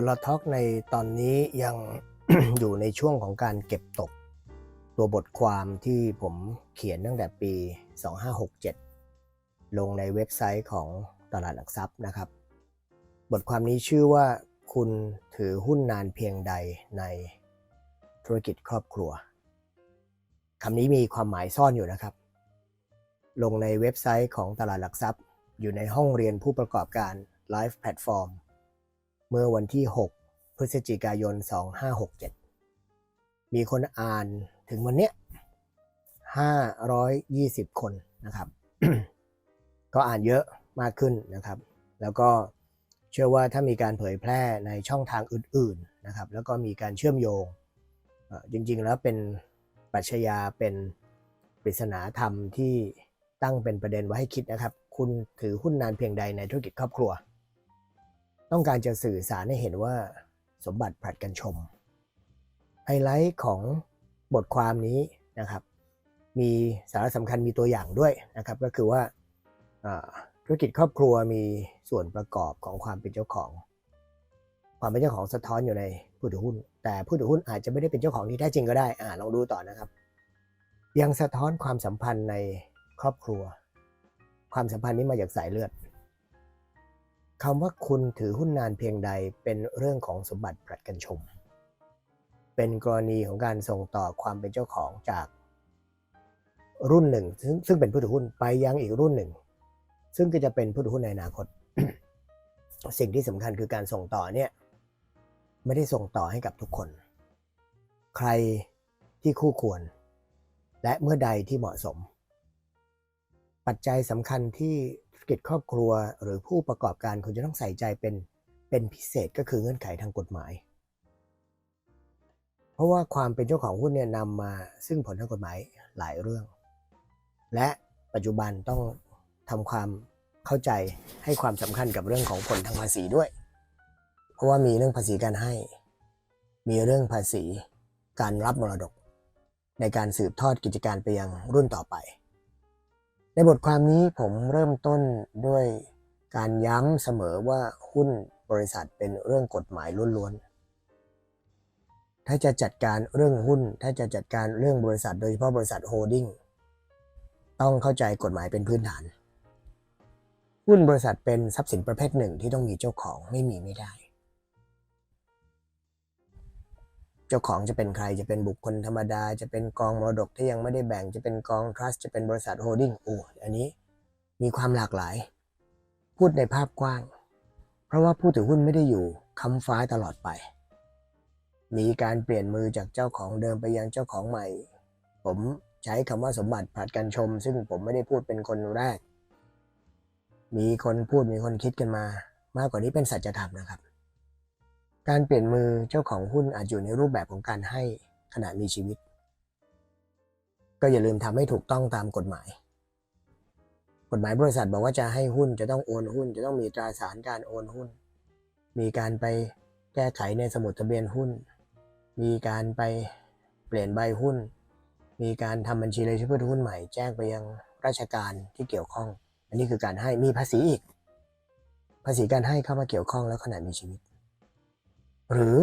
เวลาทอกในตอนนี้ยังอยู่ในช่วงของการเก็บตก ตัวบทความที่ผมเขียนตั้งแต่ปี 2567 ลงในเว็บไซต์ของตลาดหลักทรัพย์นะครับ บทความนี้ชื่อว่าคุณถือหุ้นนานเพียงใดในธุรกิจครอบครัวคำนี้มีความหมายซ่อนอยู่นะครับ ลงในเว็บไซต์ของตลาดหลักทรัพย์ อยู่ในห้องเรียนผู้ประกอบการ Live Platform เมื่อวันที่ 6 พฤศจิกายน 2567 มีคนอ่านถึงวันเนี้ย520 คนนะครับ ก็อ่านเยอะมากขึ้นนะครับ แล้วก็เชื่อว่าถ้ามีการเผยแพร่ในช่องทางอื่นๆนะครับ แล้วก็มีการเชื่อมโยง จริงๆแล้วเป็นปรัชญาเป็นปริศนาธรรมที่ตั้งเป็นประเด็นไว้ให้คิดนะครับ คุณถือหุ้นนานเพียงใดในธุรกิจครอบครัว ต้องการจะสื่อสารให้เห็นว่าสมบัติผลัดกันชม ไฮไลท์ของบทความนี้นะครับ มีสาระสำคัญมีตัวอย่างด้วยนะครับ ก็คือว่าธุรกิจครอบครัวมีส่วนประกอบของความเป็นเจ้าของ ความเป็นเจ้าของสะท้อนอยู่ในผู้ถือหุ้น แต่ผู้ถือหุ้นอาจจะไม่ได้เป็นเจ้าของที่แท้จริงก็ได้อ่าลองดูต่อนะครับ ยังสะท้อนความสัมพันธ์ในครอบครัว ความสัมพันธ์นี้มาจากสายเลือด คำว่าคุณถือหุ้นนานเพียงใดเป็นเรื่องของสมบัติผลัดกันชม เป็นกรณีของการส่งต่อความเป็นเจ้าของจากรุ่นหนึ่ง ซึ่งซึ่งเป็นผู้ถือหุ้นไปยังอีกรุ่นหนึ่ง ซึ่งก็จะเป็นผู้ถือหุ้นในอนาคต สิ่งที่สำคัญคือการส่งต่อเนี่ยไม่ได้ส่งต่อให้กับทุกคน ใครที่คู่ควร และเมื่อใดที่เหมาะสม ปัจจัยสำคัญที่ กิจครอบครัวหรือผู้ประกอบการควรจะต้องใส่ใจเป็นเป็นพิเศษก็คือเงื่อนไขทางกฎหมาย เพราะว่าความเป็นเจ้าของหุ้นเนี่ยนำมาซึ่งผลทางกฎหมายหลายเรื่อง และปัจจุบันต้องทำความเข้าใจให้ความสำคัญกับเรื่องของผลทางภาษีด้วย เพราะว่ามีเรื่องภาษีการให้ มีเรื่องภาษีการรับมรดก ในการสืบทอดกิจการไปยังรุ่นต่อไป ในบทความนี้ผมเริ่มต้นด้วยการย้ำเสมอว่าหุ้นบริษัทเป็นเรื่องกฎหมายล้วนๆ ถ้าจะจัดการเรื่องหุ้น ถ้าจะจัดการเรื่องบริษัทโดยเฉพาะบริษัทโฮลดิ้งต้องเข้าใจกฎหมายเป็นพื้นฐาน หุ้นบริษัทเป็นทรัพย์สินประเภทหนึ่งที่ต้องมีเจ้าของไม่มีไม่ได้ เจ้าของจะเป็นใครจะเป็นบุคคลธรรมดา จะเป็นกองมรดกที่ยังไม่ได้แบ่งจะเป็นกองทรัสต์จะเป็นบริษัทโฮลดิ้งโอ้อันนี้มีความหลากหลาย พูดในภาพกว้าง เพราะว่าผู้ถือหุ้นไม่ได้อยู่ค้ำฟ้าตลอดไป มีการเปลี่ยนมือจากเจ้าของเดิมไปยังเจ้าของใหม่ ผมใช้คำว่าสมบัติผลัดกันชม ซึ่งผมไม่ได้พูดเป็นคนแรก มีคนพูดมีคนคิดกันมา มากกว่านี้เป็นสัจธรรมนะครับ การเปลี่ยนมือเจ้าของหุ้นอาจอยู่ในรูปแบบของการให้ขณะมีชีวิต ก็อย่าลืมทำให้ถูกต้องตามกฎหมาย กฎหมายบริษัทบอกว่าจะให้หุ้นจะต้องโอนหุ้น จะต้องมีตราสารการโอนหุ้น มีการไปแก้ไขในสมุดทะเบียนหุ้น มีการไปเปลี่ยนใบหุ้น มีการทำบัญชีรายชื่อผู้ถือหุ้นใหม่แจ้งไปยังราชการที่เกี่ยวข้อง อันนี้คือการให้มีภาษีอีก ภาษีการให้เข้ามาเกี่ยวข้องแล้วขณะมีชีวิต หรือ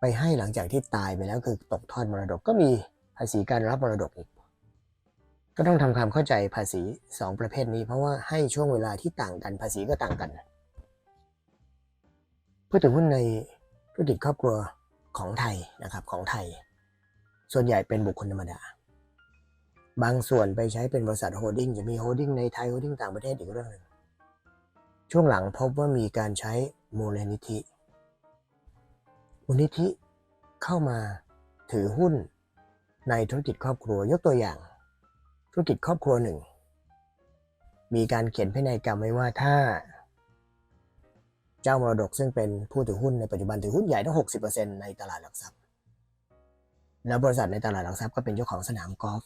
ไปให้หลังจากที่ตายไปแล้วคือตกทอดมรดกก็มีภาษีการรับมรดกอีก ก็ต้องทำความเข้าใจภาษี 2 ประเภทนี้ เพราะว่าให้ช่วงเวลาที่ต่างกันภาษีก็ต่างกันผู้ถือหุ้นในธุรกิจครอบครัวของไทยนะครับของไทย ส่วนใหญ่เป็นบุคคลธรรมดา บางส่วนไปใช้เป็นบริษัทโฮลดิ้งจะมีโฮลดิ้งในไทยโฮลดิ้งต่างประเทศอีกเรื่องหนึ่งช่วงหลังพบว่ามีการใช้มูลนิธิ มูลนิธิเข้ามาถือหุ้นในธุรกิจครอบครัวยกตัวอย่าง ธุรกิจครอบครัวหนึ่ง มีการเขียนพินัยกรรมไว้ว่าถ้า เจ้ามรดกซึ่งเป็นผู้ถือหุ้นในปัจจุบันถือหุ้นใหญ่ทั้ง60%ในตลาดหลักทรัพย์ แล้วบริษัทในตลาดหลักทรัพย์ก็เป็นเจ้าของสนามกอล์ฟ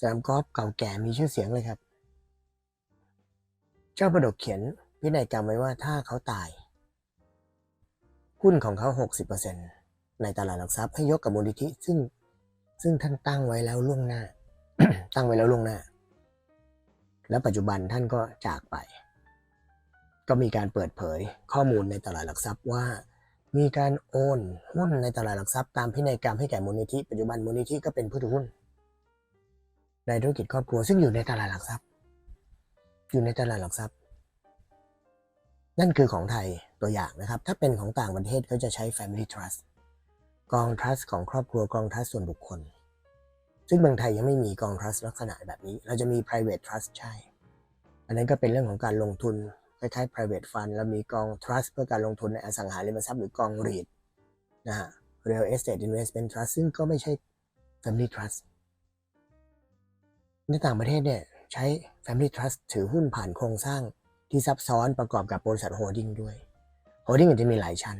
สนามกอล์ฟเก่าแก่มีชื่อเสียงเลยครับ เจ้ามรดกเขียนพินัยกรรมไว้ว่าถ้าเขาตาย หุ้นของเขา 60%ในตลาดหลักทรัพย์ให้ยกกับมูลนิธิซึ่งซึ่งท่านตั้งไว้แล้วล่วงหน้า ตั้งไว้แล้วล่วงหน้า แล้วปัจจุบันท่านก็จากไป ก็มีการเปิดเผยข้อมูลในตลาดหลักทรัพย์ว่า มีการโอนหุ้นในตลาดหลักทรัพย์ตามพินัยกรรมให้แก่มูลนิธิปัจจุบันมูลนิธิก็เป็นผู้ถือหุ้น ในธุรกิจครอบครัวซึ่งอยู่ในตลาดหลักทรัพย์ อยู่ในตลาดหลักทรัพย์ นั่นคือของไทย ตัวอย่างนะครับ ถ้าเป็นของต่างประเทศเขาจะใช้ Family Trust กอง trust ของครอบครัวกอง trust ส่วนบุคคล ซึ่งเมืองไทยยังไม่มีกอง trust ลักษณะแบบนี้ เราจะมี private trust ใช่ อันนั้นก็เป็นเรื่องของการลงทุนคล้ายๆ private fund แล้วมีกอง trust เพื่อการลงทุนในอสังหาริมทรัพย์หรือกอง REIT นะฮะ real estate investment trust ซึ่งก็ไม่ใช่ family trust ในต่างประเทศเนี่ยใช้ family trust ถือหุ้นผ่านโครงสร้างที่ซับซ้อนประกอบกับบริษัทโฮลดิ้งด้วย โฮลดิ้งจจะมีหลายชั้น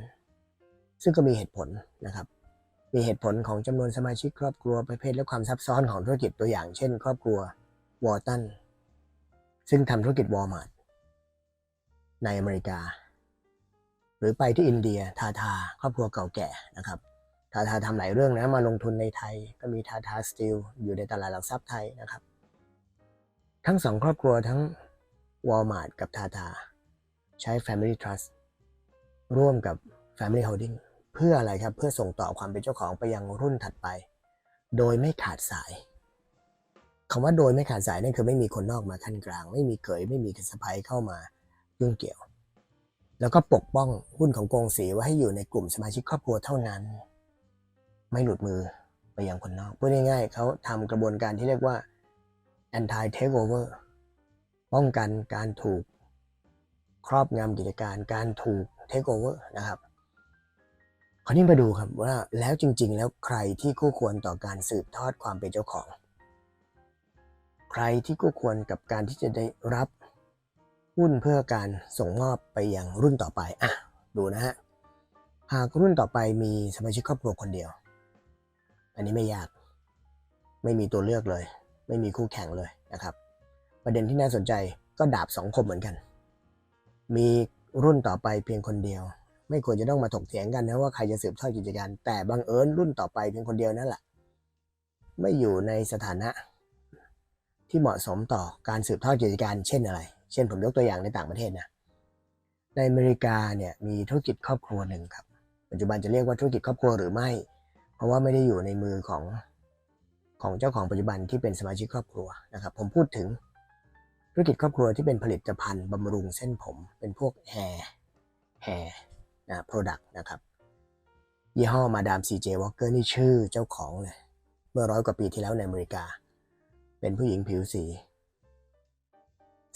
ซึ่งก็มีเหตุผลนะครับ มีเหตุผลของจำนวนสมาชิกครอบครัวประเภทและความซับซ้อนของธุรกิจตัวอย่างเช่น ครอบครัววอร์ตันซึ่งทำธุรกิจวอลมาร์ทในอเมริกา หรือไปที่อินเดียทาทา ครอบครัวเก่าแก่นะครับทาทาทำหลายเรื่องนะมาลงทุนในไทยก็มีทาทาสตีลอยู่ในตลาดหลักทรัพย์ไทยนะครับ ทั้งสองครอบครัวทั้งวอลมาร์ทกับทาทาใช้ Family Trust ร่วมกับ Family Holding เพื่ออะไรครับ เพื่อส่งต่อความเป็นเจ้าของไปยังรุ่นถัดไป โดยไม่ขาดสายคำว่าโดยไม่ขาดสายนั่นคือไม่มีคนนอกมาขั้นกลาง ไม่มีเขยไม่มีสะพ้ายเข้ามายุ่งเกี่ยว แล้วก็ปกป้องหุ้นของกองสีไว้ให้อยู่ในกลุ่มสมาชิกครอบครัวเท่านั้น ไม่หลุดมือไปยังคนนอกพูดง่ายๆเขาทำกระบวนการที่เรียกว่า anti takeover ป้องกันการถูกครอบงำกิจการการถูก takeover นะครับคราวนี้มาดูครับว่าแล้วจริง ๆ แล้วใครที่คู่ควรต่อการสืบทอดความเป็นเจ้าของ ใครที่คู่ควรกับการที่จะได้รับหุ้นเพื่อการส่งมอบไปยังรุ่นต่อไปอะดูนะฮะหากรุ่นต่อไปมีสมาชิกครอบครัวคนเดียว อันนี้ไม่ยาก ไม่มีตัวเลือกเลย ไม่มีคู่แข่งเลยนะครับ ประเด็นที่น่าสนใจก็ดาบสองคมเหมือนกัน มี รุ่นต่อไปเพียงคนเดียว ไม่ควรจะต้องมาถกเถียงกันนะว่าใครจะสืบทอดกิจการ แต่บังเอิญรุ่นต่อไปเพียงคนเดียวนั่นแหละไม่อยู่ในสถานะที่เหมาะสมต่อการสืบทอดกิจการ เช่นอะไร เช่นผมยกตัวอย่างในต่างประเทศนะในอเมริกาเนี่ยมีธุรกิจครอบครัวหนึ่งครับ ปัจจุบันจะเรียกว่าธุรกิจครอบครัวหรือไม่ เพราะว่าไม่ได้อยู่ในมือของของเจ้าของปัจจุบันที่เป็นสมาชิกครอบครัวนะครับ ผมพูดถึง ธุรกิจครอบครัวที่เป็นผลิตภัณฑ์บำรุงเส้นผม เป็นพวกแฮร์แฮร์นะโปรดักต์นะครับ ยี่ห้อมาดามซีเจวอลเกอร์นี่ชื่อเจ้าของเลยเมื่อร้อยกว่าปีที่แล้วในอเมริกา เป็นผู้หญิงผิวสี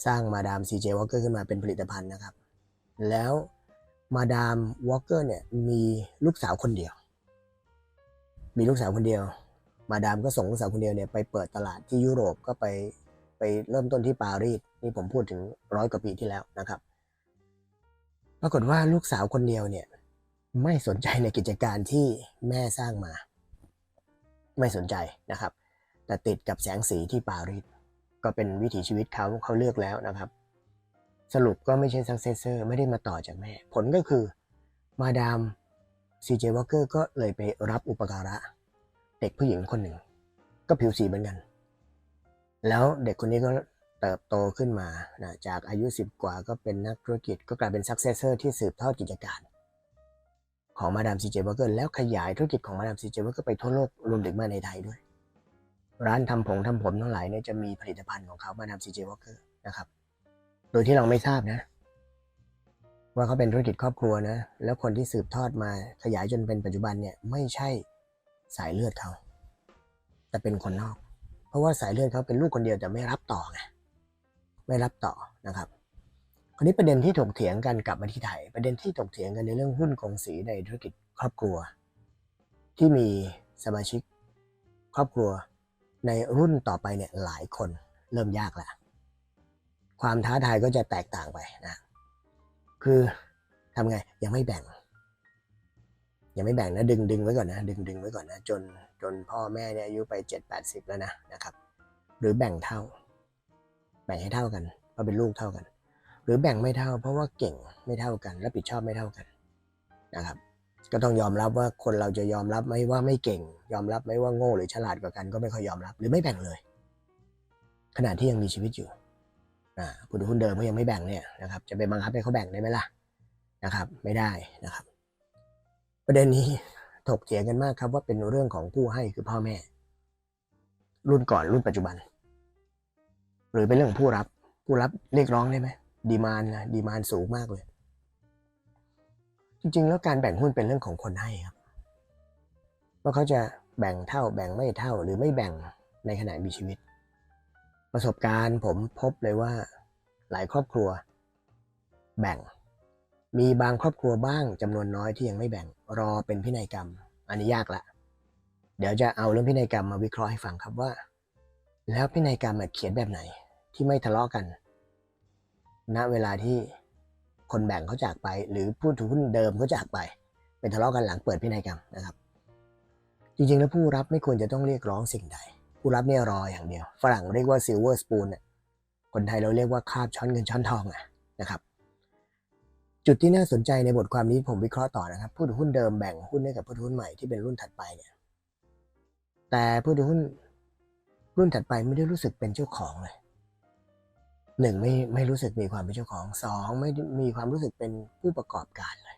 สร้างมาดามซีเจวอลเกอร์ขึ้นมาเป็นผลิตภัณฑ์นะครับ แล้วมาดามวอลเกอร์เนี่ยมีลูกสาวคนเดียว มีลูกสาวคนเดียว มาดามก็ส่งลูกสาวคนเดียวเนี่ยไปเปิดตลาดที่ยุโรปก็ไป ไปเริ่มต้นที่ปารีสนี่ผมพูดถึงร้อยกว่าปีที่แล้วนะครับ ปรากฏว่าลูกสาวคนเดียวเนี่ย ไม่สนใจในกิจการที่แม่สร้างมา ไม่สนใจนะครับ แต่ติดกับแสงสีที่ปารีสก็เป็นวิถีชีวิตเขาเขาเลือกแล้วนะครับ สรุปก็ไม่ใช่ซักเซสเซอร์ไม่ได้มาต่อจากแม่ ผลก็คือมาดามซีเจวอเกอร์ก็เลยไปรับอุปการะ เด็กผู้หญิงคนหนึ่ง ก็ผิวสีเหมือนกัน แล้วเด็กคนนี้ก็เติบโตขึ้นมานะจากอายุ 10 กว่าก็เป็นนักธุรกิจก็กลายเป็นซักเซสเซอร์ที่สืบทอดกิจการ ของมาดามซีเจวอเกอร์แล้วขยายธุรกิจของมาดามซีเจวอเกอร์ไปทั่วโลกรวมถึงมาในไทยด้วย ร้านทำผมทำผมทั้งหลายเนี่ยจะมีผลิตภัณฑ์ของเขามาดามซีเจวอเกอร์นะครับ โดยที่เราไม่ทราบนะ ว่าเขาเป็นธุรกิจครอบครัวนะ แล้วคนที่สืบทอดมาขยายจนเป็นปัจจุบันเนี่ยไม่ใช่สายเลือดเขา แต่เป็นคนนอก เพราะว่าสายเลือดเขาเป็นลูกคนเดียวแต่ไม่รับต่อไงไม่รับต่อนะครับคราวนี้ประเด็นที่ถกเถียงกันกลับมาที่ไทย ประเด็นที่ถกเถียงกันในเรื่องหุ้นกองสีในธุรกิจครอบครัว ที่มีสมาชิกครอบครัวในรุ่นต่อไปเนี่ยหลายคนเริ่มยากแล้วความท้าทายก็จะแตกต่างไปนะ คือทำไงยังไม่แบ่ง ยังไม่แบ่งนะดึงดึงไว้ก่อนนะดึงดึงไว้ก่อนนะจนจนพ่อแม่เนี่ยอายุไปเจ็ดแปดสิบแล้วนะนะครับ หรือแบ่งเท่า แบ่งให้เท่ากันเพราะเป็นลูกเท่ากัน หรือแบ่งไม่เท่า เพราะว่าเก่งไม่เท่ากันรับผิดชอบไม่เท่ากันนะครับ ก็ต้องยอมรับว่าคนเราจะยอมรับไหมว่าไม่เก่ง ยอมรับไหมว่าโง่หรือฉลาดกว่ากันก็ไม่ค่อยยอมรับ หรือไม่แบ่งเลย ขณะที่ยังมีชีวิตอยู่อ่าผู้ถือหุ้นเดิมเขายังไม่แบ่งเนี่ยนะครับจะไปบังคับให้เขาแบ่งได้ไหมล่ะนะครับ ไม่ได้นะครับ ประเด็นนี้ถกเถียงกันมากครับว่าเป็นเรื่องของผู้ให้คือพ่อแม่ รุ่นก่อนรุ่นปัจจุบัน หรือเป็นเรื่องของผู้รับ ผู้รับเรียกร้องได้ไหมดีมานนะดีมานสูงมากเลย จริงๆ แล้วการแบ่งหุ้นเป็นเรื่องของคนให้ครับว่าเขาจะแบ่งเท่าแบ่งไม่เท่าหรือไม่แบ่งในขณะมีชีวิต ประสบการณ์ผมพบเลยว่าหลายครอบครัว แบ่ง มีบางครอบครัวบ้างจำนวนน้อยที่ยังไม่แบ่งรอเป็นพินัยกรรม อันนี้ยากละเดี๋ยวจะเอาเรื่องพินัยกรรมมาวิเคราะห์ให้ฟังครับว่า แล้วพินัยกรรมเขียนแบบไหนที่ไม่ทะเลาะกัน ณเวลาที่คนแบ่งเขาจากไป หรือผู้ถือหุ้นเดิมเขาจากไปเป็นทะเลาะกันหลังเปิดพินัยกรรมนะครับ จริงๆแล้วผู้รับไม่ควรจะต้องเรียกร้องสิ่งใด ผู้รับเนี่ยรออย่างเดียว ฝรั่งเรียกว่า silver spoon เนี่ยคนไทยเราเรียกว่าคาบช้อนเงินช้อนทองอะนะครับ จุดที่น่าสนใจในบทความนี้ผมวิเคราะห์ต่อนะครับ ผู้ถือหุ้นเดิมแบ่งหุ้นให้กับผู้ถือหุ้นใหม่ที่เป็นรุ่นถัดไปเนี่ย แต่ผู้ถือหุ้นรุ่นถัดไปไม่ได้รู้สึกเป็นเจ้าของเลยหนึ่งไม่ไม่รู้สึกมีความเป็นเจ้าของสองไม่มีความรู้สึกเป็นผู้ประกอบการเลย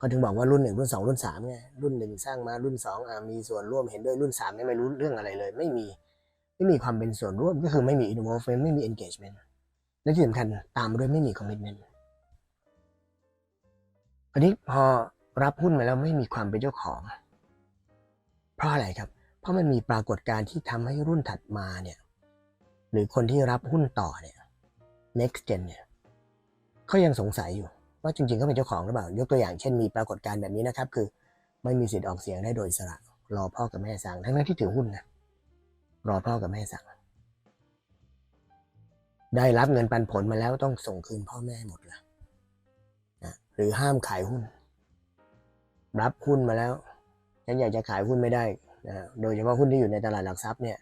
ก็ถึงบอกว่ารุ่นหนึ่งรุ่นสองรุ่นสามไงรุ่นหนึ่งสร้างมารุ่นสองอมีส่วนร่วมเห็นด้วยรุ่นสามไม่รู้เรื่องอะไรเลย ไม่มีไม่มีความเป็นส่วนร่วมก็คือไม่มี involvement ไม่มี engagement และที่สำคัญตามมาด้วยไม่มี commitment อันนี้พอรับหุ้นมาแล้วไม่มีความเป็นเจ้าของ เพราะอะไรครับ เพราะมันมีปรากฏการณ์ที่ทำให้รุ่นถัดมาเนี่ยหรือคนที่รับหุ้นต่อเนี่ย next gen เนี่ยเขายังสงสัยอยู่ว่าจริงๆเขาเป็นเจ้าของหรือเปล่า ยกตัวอย่างเช่นมีปรากฏการณ์แบบนี้นะครับ คือไม่มีสิทธิ์ออกเสียงได้โดยสระรอพ่อกับแม่สั่งทั้งนั้นที่ถือหุ้นนะรอพ่อกับแม่สั่งได้รับเงินปันผลมาแล้วต้องส่งคืนพ่อแม่หมดเลยนะ หรือห้ามขายหุ้น รับหุ้นมาแล้วฉันอยากจะขายหุ้นไม่ได้นะโดยเฉพาะหุ้นที่อยู่ในตลาดหลักทรัพย์เนี่ย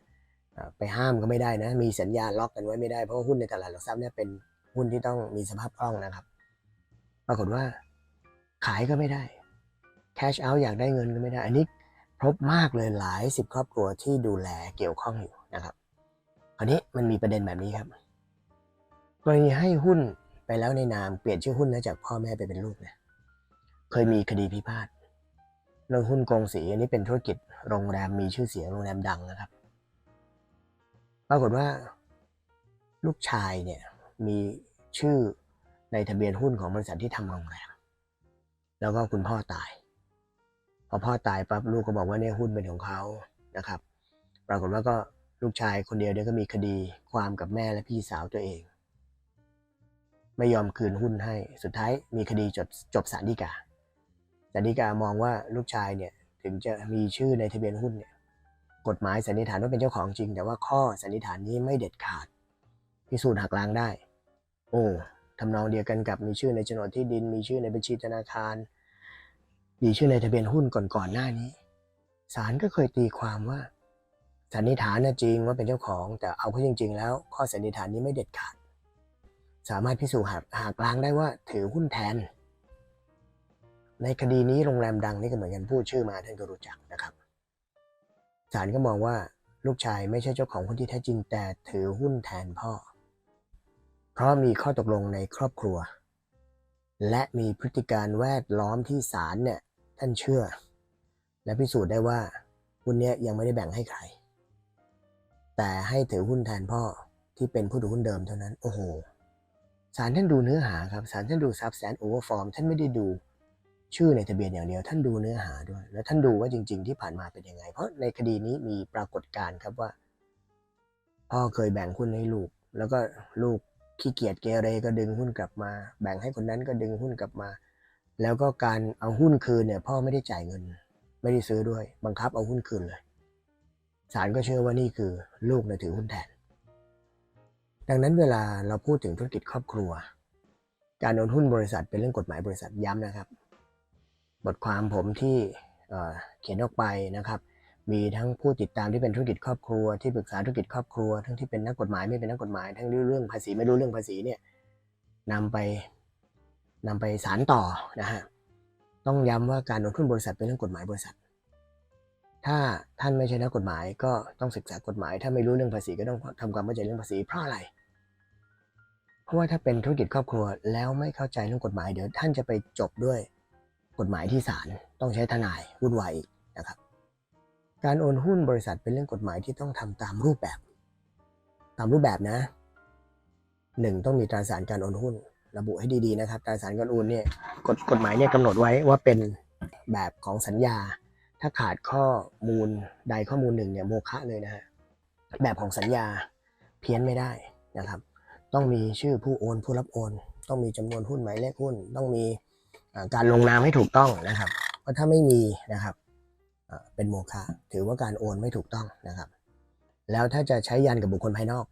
ไปห้ามก็ไม่ได้นะ มีสัญญาล็อกกันไว้ไม่ได้ เพราะว่าหุ้นในตลาดหลักทรัพย์เนี่ยเป็นหุ้นที่ต้องมีสภาพคล่องนะครับ ปรากฏว่าขายก็ไม่ได้ cash out อยากได้เงินก็ไม่ได้ อันนี้พบมากเลยหลายสิบครอบครัวที่ดูแลเกี่ยวข้องอยู่นะครับ คราวนี้มันมีประเด็นแบบนี้ครับกรณีให้หุ้น ไปแล้วในนามเปลี่ยนชื่อหุ้นแล้วจากพ่อแม่ไปเป็นลูกเนี่ยเคยมีคดีพิพาทเรื่องหุ้นกงสีอันนี้เป็นธุรกิจโรงแรมมีชื่อเสียงโรงแรมดังนะครับ ปรากฏว่า ลูกชายเนี่ยมีชื่อในทะเบียนหุ้นของบริษัทที่ทำโรงแรม แล้วก็คุณพ่อตาย พอพ่อตายปั๊บลูกก็บอกว่าเนี่ยหุ้นเป็นของเขานะครับ ปรากฏว่าก็ลูกชายคนเดียวเนี่ยก็มีคดีความกับแม่และพี่สาวตัวเอง ไม่ยอมคืนหุ้นให้ สุดท้ายมีคดีจบจบสารดีกาสารดีกามองว่าลูกชายเนี่ยถึงจะมีชื่อในทะเบียนหุ้นเนี่ยกฎหมายสันนิษฐานว่าเป็นเจ้าของจริง แต่ว่าข้อสันนิษฐานนี้ไม่เด็ดขาด พิสูจน์หักล้างได้ โอ้ทำนองเดียวกันกับมีชื่อในโฉนดที่ดิน มีชื่อในบัญชีธนาคาร มีชื่อในทะเบียนหุ้นก่อนๆหน้านี้ศาลก็เคยตีความว่าสันนิษฐานนะจริงว่าเป็นเจ้าของ แต่เอาเข้าจริง ๆ แล้ว ข้อสันนิษฐานนี้ไม่เด็ดขาด สามารถพิสูจน์หักหักล้างได้ว่าถือหุ้นแทน ในคดีนี้โรงแรมดังนี่ก็เหมือนกันพูดชื่อมาท่านก็รู้จักนะครับศาลก็มองว่าลูกชายไม่ใช่เจ้าของหุ้นที่แท้จริงแต่ถือหุ้นแทนพ่อ เพราะมีข้อตกลงในครอบครัว และมีพฤติการแวดล้อมที่ศาลเนี่ยท่านเชื่อ และพิสูจน์ได้ว่าหุ้นเนี้ยยังไม่ได้แบ่งให้ใคร แต่ให้ถือหุ้นแทนพ่อที่เป็นผู้ถือหุ้นเดิมเท่านั้น โอ้โห ศาลท่านดูเนื้อหาครับศาลท่านดู substance over form ท่านไม่ได้ดูชื่อในทะเบียนอย่างเดียว ท่านดูเนื้อหาด้วย แล้วท่านดูว่าจริง ๆ ที่ผ่านมาเป็นยังไง เพราะในคดีนี้มีปรากฏการณ์ครับว่าพ่อเคยแบ่งหุ้นให้ลูก แล้วก็ลูกขี้เกียจเกเรก็ดึงหุ้นกลับมา แบ่งให้คนนั้นก็ดึงหุ้นกลับมา แล้วก็การเอาหุ้นคืนเนี่ย พ่อไม่ได้จ่ายเงิน ไม่ได้ซื้อด้วย บังคับเอาหุ้นคืนเลยศาลก็เชื่อว่านี่คือลูกเนี่ยถือหุ้นแทน ดังนั้นเวลาเราพูดถึงธุรกิจครอบครัว การโอนหุ้นบริษัทเป็นเรื่องกฎหมายบริษัทย้ำนะครับ บทความผมที่เเขียนออกไปนะครับ มีทั้งผู้ติดตามที่เป็นธุรกิจครอบครัวที่ปรึกษาธุรกิจครอบครัว ทั้งที่เป็นนักกฎหมายไม่เป็นนักกฎหมาย ทั้งเรื่องภาษีไม่รู้เรื่องภาษีเนี่ยนำไปนำไปสารต่อนะฮะต้องย้ำว่าการลงทุนบริษัทเป็นเรื่องกฎหมายบริษัท ถ้าท่านไม่ใช่นักกฎหมายก็ต้องศึกษากฎหมาย ถ้าไม่รู้เรื่องภาษีก็ต้องทำความเข้าใจเรื่องภาษีเพราะอะไร เพราะว่าถ้าเป็นธุรกิจครอบครัวแล้วไม่เข้าใจเรื่องกฎหมายเดี๋ยวท่านจะไปจบด้วยกฎหมายที่ศาลต้องใช้ทนายวุ่นวายอีกนะครับ การโอนหุ้นบริษัทเป็นเรื่องกฎหมายที่ต้องทำตามรูปแบบ ตามรูปแบบนะหนึ่งต้องมีตราสารการโอนหุ้น ระบุให้ดีๆนะครับตราสารการโอนเนี่ยกฎกฎหมายเนี่ยกำหนดไว้ว่าเป็นแบบของสัญญา ถ้าขาดข้อมูลใดข้อมูลหนึ่งเนี่ยโมฆะเลยนะฮะแบบของสัญญาเพี้ยนไม่ได้นะครับ ต้องมีชื่อผู้โอนผู้รับโอน ต้องมีจำนวนหุ้นหมายเลขหุ้น ต้องมีการลงนามให้ถูกต้องนะครับเพราะถ้าไม่มีนะครับเป็นโมฆะถือว่าการโอนไม่ถูกต้องนะครับ แล้วถ้าจะใช้ยันกับบุคคลภายนอก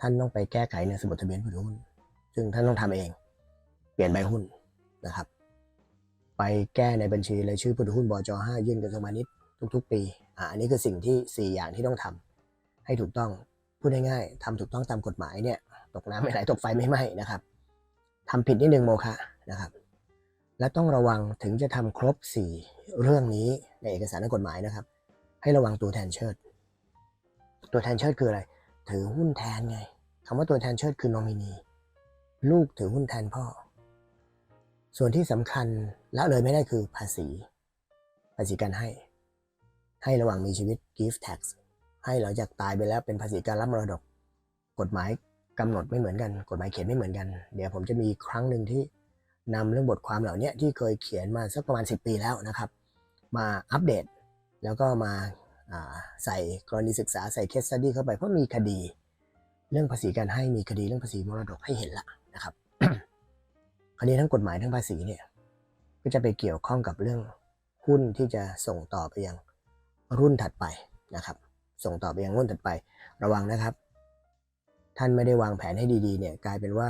ท่านต้องไปแก้ไขในสมุดทะเบียนผู้ถือหุ้น ซึ่งท่านต้องทำเอง เปลี่ยนใบหุ้นนะครับ ไปแก้ในบัญชีรายชื่อผู้ถือหุ้นบจ5ยื่นกระทรวงพาณิชย์ทุก ๆ ปีอ่าอันนี้คือสิ่งที่ 4 อย่างที่ต้องทำให้ถูกต้องพูดง่ายๆทำถูกต้องตามกฎหมายเนี่ยตกน้ำไม่ไหลตกไฟไม่ไหม้นะครับทำผิดนิดนึงโมฆะนะครับ และต้องระวังถึงจะทำครบ 4 เรื่องนี้ในเอกสารทางกฎหมายนะครับ ให้ระวังตัวแทนเชิด ตัวแทนเชิดคืออะไร ถือหุ้นแทนไงคำว่าตัวแทนเชิดคือนอมินี ลูกถือหุ้นแทนพ่อ ส่วนที่สำคัญละเลยไม่ได้คือภาษี ภาษีการให้ ให้ระหว่างมีชีวิต gift tax ให้หลังจากตายไปแล้วเป็นภาษีการรับมรดก กฎหมายกำหนดไม่เหมือนกัน กฎหมายเขียนไม่เหมือนกัน เดี๋ยวผมจะมีครั้งหนึ่งที่นำเรื่องบทความเหล่านี้ที่เคยเขียนมาสักประมาณ 10 ปีแล้วนะครับ มาอัปเดต แล้วก็มาาใส่กรณีศึกษาใส่เคส e ั t ดี้เข้าไปเพราะมีคดี เรื่องภาษีการให้มีคดีเรื่องภาษีมรดกให้เห็นละนะครับ คดีทั้งกฎหมายทั้งภาษีเนี่ยก็จะไปเกี่ยวข้องกับเรื่องหุ้นที่จะส่งต่อไปยังรุ่นถัดไปนะครับ ส่งต่อไปยังรุ่นถัดไประวังนะครับ ท่านไม่ได้วางแผนให้ดีๆเนี่ยกลายเป็นว่า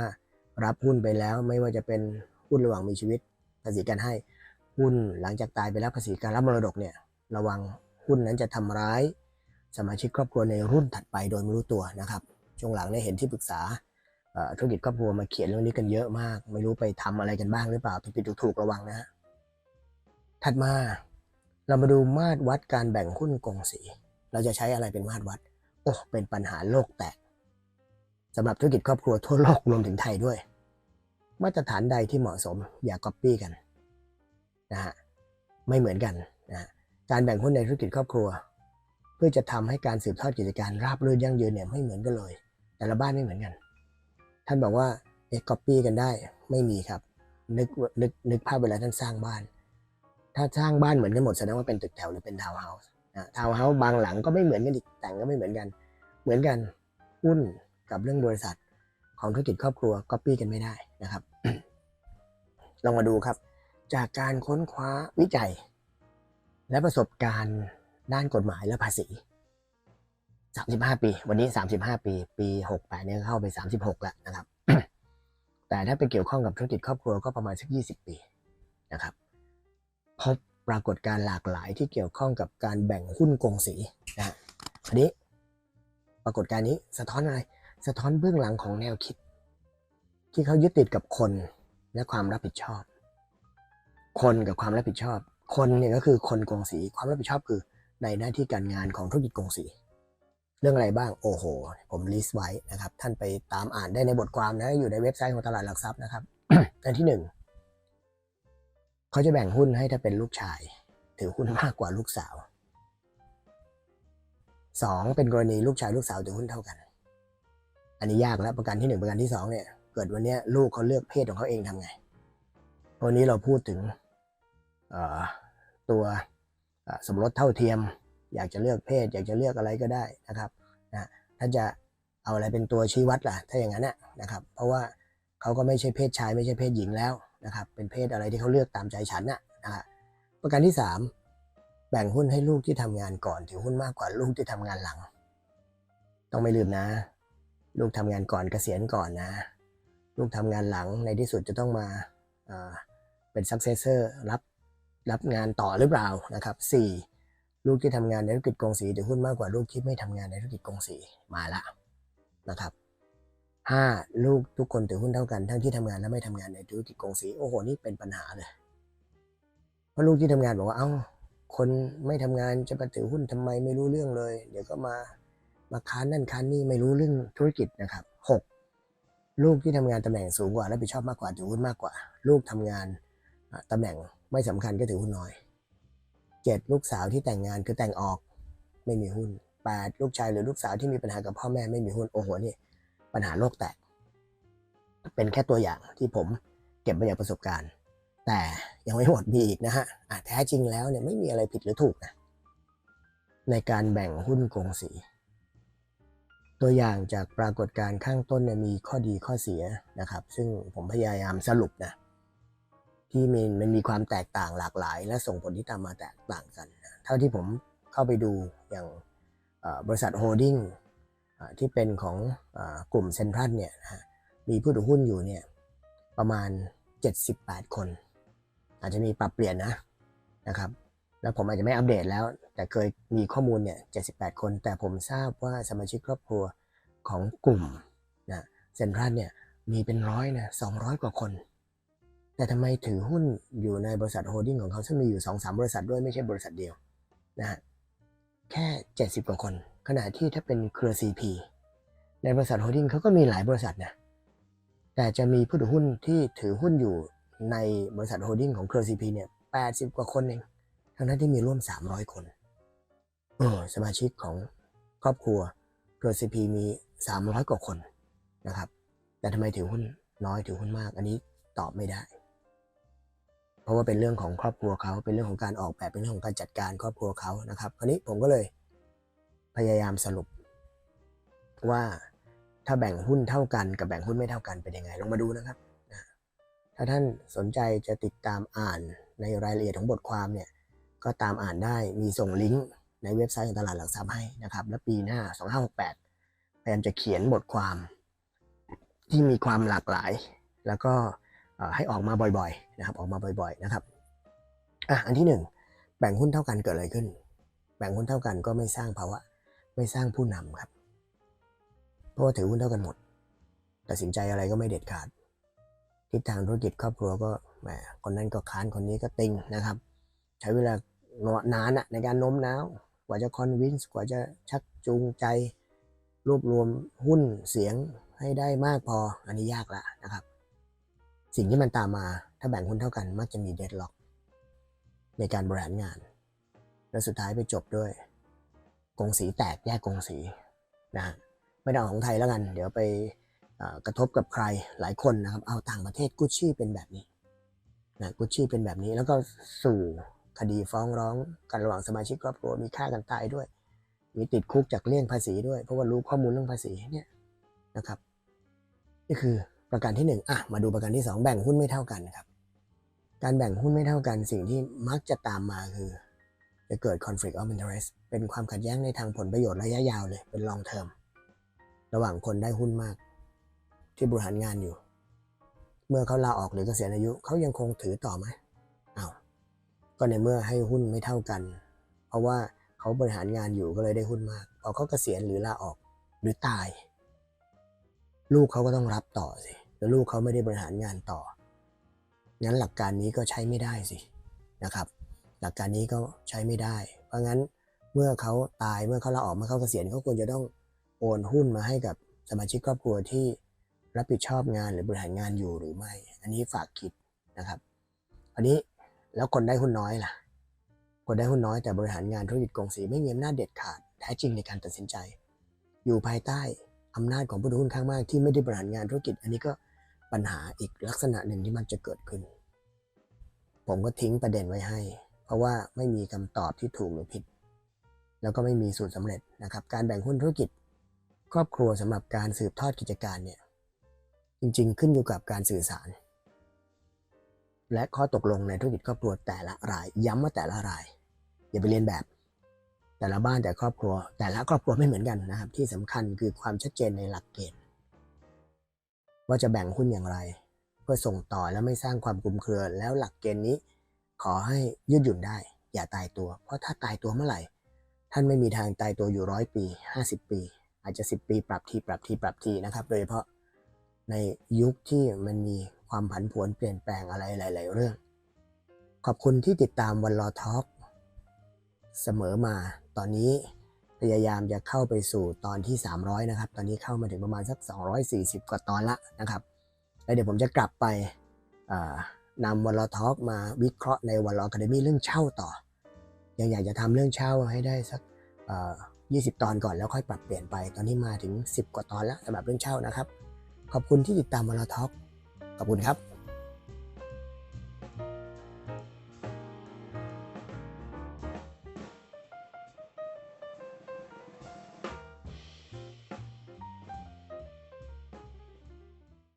รับหุ้นไปแล้วไม่ว่าจะเป็นหุ้นระหว่างมีชีวิตภาษีการให้หุ้นหลังจากตายไปแล้วภาษีการรับมรดกเนี่ยระวังหุ้นนั้นจะทำร้าย สมาชิกครอบครัวในรุ่นถัดไปโดยไม่รู้ตัวนะครับช่วงหลังเนี่ยเห็นที่ปรึกษา ธุรกิจครอบครัวมาเขียนเรื่องนี้กันเยอะมาก ไม่รู้ไปทำอะไรกันบ้างหรือเปล่าผิดถูกระวังนะฮะถัดมาเรามาดูมาตรวัดการแบ่งหุ้นกองสี เราจะใช้อะไรเป็นมาตรวัด โอ้เป็นปัญหาโลกแตกสำหรับธุรกิจครอบครัวทั่วโลกรวมถึงไทยด้วย มาตรฐานใดที่เหมาะสมอย่าก๊อปปี้กันนะฮะไม่เหมือนกันนะการแบ่งหุ้นในธุรกิจครอบครัว เพื่อจะทำให้การสืบทอดกิจการราบรื่นยั่งยืนเนี่ยไม่เหมือนกันเลย แต่ละบ้านไม่เหมือนกัน ท่านบอกว่าเอ๊ะก๊อปปี้กันได้ไม่มีครับ นึกนึกนึกภาพเวลาท่านสร้างบ้าน ถ้าสร้างบ้านเหมือนกันหมดแสดงว่าเป็นตึกแถวหรือเป็นทาวน์เฮาส์นะทาวน์เฮาส์บางหลังก็ไม่เหมือนกันอีกแต่งก็ไม่เหมือนกัน เหมือนกันหุ้นกับเรื่องบริษัทของธุรกิจครอบครัวก๊อปปี้กันไม่ได้นะครับลองมาดูครับ จากการค้นคว้าวิจัย และประสบการณ์ด้านกฎหมายและภาษี 35ปี วันนี้35ปี ปี68เนี่ยเข้าไป36แล้วนะครับ แต่ถ้าไปเกี่ยวข้องกับธุรกิจครอบครัวก็ประมาณสัก20ปีนะครับพบปรากฏการหลากหลายที่เกี่ยวข้องกับการแบ่งหุ้นกงสีนะฮะอันนี้ ปรากฏการนี้สะท้อนอะไร สะท้อนเบื้องหลังของแนวคิด ที่เขายึดติดกับคนและความรับผิดชอบ คนกับความรับผิดชอบ คนเนี่ยก็คือคนกงสี ความรับผิดชอบคือในหน้าที่การงานของธุรกิจกงสี เรื่องอะไรบ้างโอ้โห ผมลิสต์ไว้นะครับ ท่านไปตามอ่านได้ในบทความนะ อยู่ในเว็บไซต์ของตลาดหลักทรัพย์นะครับอันที่หนึ่งเขาจะแบ่งหุ้นให้ถ้าเป็นลูกชาย ถือหุ้นมากกว่าลูกสาวสองเป็นกรณีลูกชายลูกสาวถือหุ้นเท่ากัน อันนี้ยากแล้วประกันที่หนึ่งประกันที่สองเนี่ย เกิดวันนี้ลูกเขาเลือกเพศของเขาเองทำไงวันนี้เราพูดถึงตัวสมรสเท่าเทียม อยากจะเลือกเพศ อยากจะเลือกอะไรก็ได้นะครับนะถ้าจะเอาอะไรเป็นตัวชี้วัดล่ะ ถ้าอย่างนั้นนะครับ เพราะว่าเขาก็ไม่ใช่เพศชาย ไม่ใช่เพศหญิงแล้วนะครับ เป็นเพศอะไรที่เขาเลือกตามใจฉันน่ะนะฮะประการที่สามแบ่งหุ้นให้ลูกที่ทำงานก่อนถือหุ้นมากกว่าลูกที่ทำงานหลัง ต้องไม่ลืมนะ ลูกทำงานก่อนเกษียณก่อนนะ ลูกทำงานหลังในที่สุดจะต้องมาเป็น successor รับรับงานต่อหรือเปล่านะครับสี่ ลูกที่ทำงานในธุรกิจกงสีถือหุ้นมากกว่าลูกที่ไม่ทำงานในธุรกิจกงสีมาละนะครับห้าลูกทุกคนถือหุ้นเท่ากันทั้งที่ทำงานและไม่ทำงานในธุรกิจกงสีโอ้โหนี่เป็นปัญหาเลยเพราะลูกที่ทำงานบอกว่าเอ้าคนไม่ทำงานจะมาถือหุ้นทำไมไม่รู้เรื่องเลย เดี๋ยวก็มามาค้านนั่นค้านนี่ไม่รู้เรื่องธุรกิจนะครับหกลูกที่ทำงานตำแหน่งสูงกว่ารับผิดชอบมากกว่าถือหุ้นมากกว่า ลูกทำงานอะตำแหน่งไม่สำคัญก็ถือหุ้นน้อย เจ็ดลูกสาวที่แต่งงานคือแต่งออกไม่มีหุ้นแปดลูกชายหรือลูกสาวที่มีปัญหากับพ่อแม่ไม่มีหุ้นโอ้โหนี่ปัญหาโลกแตก เป็นแค่ตัวอย่างที่ผมเก็บมาจากประสบการณ์ แต่ยังไม่หมดมีอีกนะฮะะแท้จริงแล้วเนี่ยไม่มีอะไรผิดหรือถูกนะในการแบ่งหุ้นกงสี ตัวอย่างจากปรากฏการณ์ข้างต้นเนี่ยมีข้อดีข้อเสียนะครับ ซึ่งผมพยายามสรุปนะ ที่มันมันมีความแตกต่างหลากหลาย และส่งผลที่ตามมาแตกต่างกัน เท่าที่ผมเข้าไปดูอย่างบริษัทโฮลดิ้งที่เป็นของกลุ่มเซ็นทรัลเนี่ยมีผู้ถือหุ้นอยู่เนี่ยประมาณ 78 คน อาจจะมีปรับเปลี่ยนนะนะครับแล้วผมอาจจะไม่อัปเดตแล้ว แต่เคยมีข้อมูลเนี่ย 78 คน แต่ผมทราบว่าสมาชิกครอบครัวของกลุ่มนะเซ็นทรัลเนี่ยมีเป็นร้อยนะ200 กว่าคน แต่ทำไมถือหุ้นอยู่ในบริษัทโฮลดิ้งของเขาซึ่งมีอยู่2-3บริษัทด้วยไม่ใช่บริษัทเดียวนะฮะแค่ 70 กว่าคน ขณะที่ถ้าเป็นเครือ CP ในบริษัทโฮลดิ้งเขาก็มีหลายบริษัทนะแต่จะมีผู้ถือหุ้นที่ถือหุ้นอยู่ในบริษัทโฮลดิ้งของเครือ CP เนี่ย80 กว่าคนเองทั้งนั้นที่มีร่วม 300 คนเออสมาชิกของครอบครัวเครือ CP มี 300 กว่าคนนะครับแต่ทำไมถือหุ้นน้อยถือหุ้นมาก อันนี้ตอบไม่ได้ เพราะว่าเป็นเรื่องของครอบครัวเขาเป็นเรื่องของการออกแบบเป็นเรื่องของการจัดการครอบครัวเขานะครับคราวนี้ผมก็เลยพยายามสรุป ว่าถ้าแบ่งหุ้นเท่ากันกับแบ่งหุ้นไม่เท่ากันเป็นยังไงลองมาดูนะครับ ถ้าท่านสนใจจะติดตามอ่านในรายละเอียดของบทความเนี่ยก็ตามอ่านได้มีส่งลิงก์ในเว็บไซต์ของตลาดหลักทรัพย์ให้นะครับ และปีหน้า 2568พยายามจะเขียนบทความที่มีความหลากหลาย แล้วก็ ให้ออกมาบ่อยๆนะครับออกมาบ่อยๆนะครับอะอันที่หนึ่งแบ่งหุ้นเท่ากันเกิดอะไรขึ้น แบ่งหุ้นเท่ากันก็ไม่สร้างภาวะไม่สร้างผู้นำครับ เพราะว่าถือหุ้นเท่ากันหมดตัดสินใจอะไรก็ไม่เด็ดขาดทิศทางธุรกิจครอบครัวก็แหมคนนั้นก็ค้านคนนี้ก็ติงนะครับ ใช้เวลานานอะในการโน้มน้าวกว่าจะคอนวินส์กว่าจะชักจูงใจ รวบรวมหุ้นเสียงให้ได้มากพออันนี้ยากละนะครับ สิ่งที่มันตามมาถ้าแบ่งหุ้นเท่ากันมักจะมีเดดล็อกในการบริหารงาน แล้วสุดท้ายไปจบด้วย กงสีแตกแยกกงสีนะไม่ได้เอาของไทยแล้วกัน เดี๋ยวไปกระทบกับใครหลายคนนะครับ เอาต่างประเทศกุชชี่เป็นแบบนี้นะกุชชี่เป็นแบบนี้แล้วก็สู่คดีฟ้องร้องกันระหว่างสมาชิกครอบครัวมีฆ่ากันตายด้วย มีติดคุกจากเลี่ยงภาษีด้วย เพราะว่ารู้ข้อมูลเรื่องภาษีเนี่ยนะครับนี่คือ ประการที่หนึ่งอะมาดูประการที่สองแบ่งหุ้นไม่เท่ากันนะครับ การแบ่งหุ้นไม่เท่ากันสิ่งที่มักจะตามมาคือ จะเกิด conflict of interest เป็นความขัดแย้งในทางผลประโยชน์ระยะยาวเลยเป็น long term ระหว่างคนได้หุ้นมาก ที่บริหารงานอยู่ เมื่อเขาลาออกหรือเกษียณอายุเขายังคงถือต่อไหมอ้าวก็ในเมื่อให้หุ้นไม่เท่ากัน เพราะว่าเขาบริหารงานอยู่ก็เลยได้หุ้นมากพอเขาเกษียณหรือลาออกหรือตาย ลูกเขาก็ต้องรับต่อสิ แล้วลูกเขาไม่ได้บริหารงานต่อ งั้นหลักการนี้ก็ใช้ไม่ได้สินะครับ หลักการนี้ก็ใช้ไม่ได้ เพราะงั้นเมื่อเขาตายเมื่อเขาลาออกเมื่อเขาเกษียณเขาควรจะต้องโอนหุ้นมาให้กับสมาชิกครอบครัวที่รับผิดชอบงานหรือบริหารงานอยู่หรือไม่ อันนี้ฝากคิดนะครับ อันนี้แล้วคนได้หุ้นน้อยล่ะ คนได้หุ้นน้อยแต่บริหารงานธุรกิจกงสีไม่มีอำนาจเด็ดขาดแท้จริงในการตัดสินใจ อยู่ภายใต้อำนาจของผู้ถือหุ้นข้างมากที่ไม่ได้บริหารงานธุรกิจ อันนี้ก็ ปัญหาอีกลักษณะหนึ่งที่มันจะเกิดขึ้น ผมก็ทิ้งประเด็นไว้ให้ เพราะว่าไม่มีคำตอบที่ถูกหรือผิด แล้วก็ไม่มีสูตรสำเร็จนะครับ การแบ่งหุ้นธุรกิจ ครอบครัวสำหรับการสืบทอดกิจการเนี่ยจริงๆ ขึ้นอยู่กับการสื่อสาร และข้อตกลงในธุรกิจครอบครัวแต่ละราย ย้ำว่าแต่ละราย อย่าไปเรียนแบบ แต่ละบ้านแต่ครอบครัว แต่ละครอบครัวไม่เหมือนกันนะครับ ที่สำคัญคือความชัดเจนในหลักเกณฑ์ ว่าจะแบ่งหุ้นอย่างไร เพื่อส่งต่อและไม่สร้างความคลุมเครือ แล้วหลักเกณฑ์นี้ ขอให้ยืดหยุ่นได้ อย่าตายตัว เพราะถ้าตายตัวเมื่อไหร่ ท่านไม่มีทางตายตัวอยู่ร้อยปี 50 ปี อาจจะ 10 ปี ปรับทีปรับทีปรับทีนะครับ โดยเฉพาะในยุคที่มันมีความผันผวนเปลี่ยนแปลงอะไรหลาย ๆ เรื่อง ขอบคุณที่ติดตามวันรอทอล์กเสมอมาตอนนี้ พยายามจะเข้าไปสู่ตอนที่ 300 นะครับ ตอนนี้เข้ามาถึงประมาณสัก 240 กว่าตอนละนะครับแล้วเดี๋ยวผมจะกลับไปนำวอลทอกมาวิเคราะห์ในวอลอะคาเดมี่เรื่องเช่าต่อ ยังอยากจะทำเรื่องเช่าให้ได้สักเอ่อ20 ตอนก่อนแล้วค่อยปรับเปลี่ยนไป ตอนนี้มาถึง 10 กว่าตอนแล้วสำหรับเรื่องเช่านะครับ ขอบคุณที่ติดตามวอลทอกขอบคุณครับ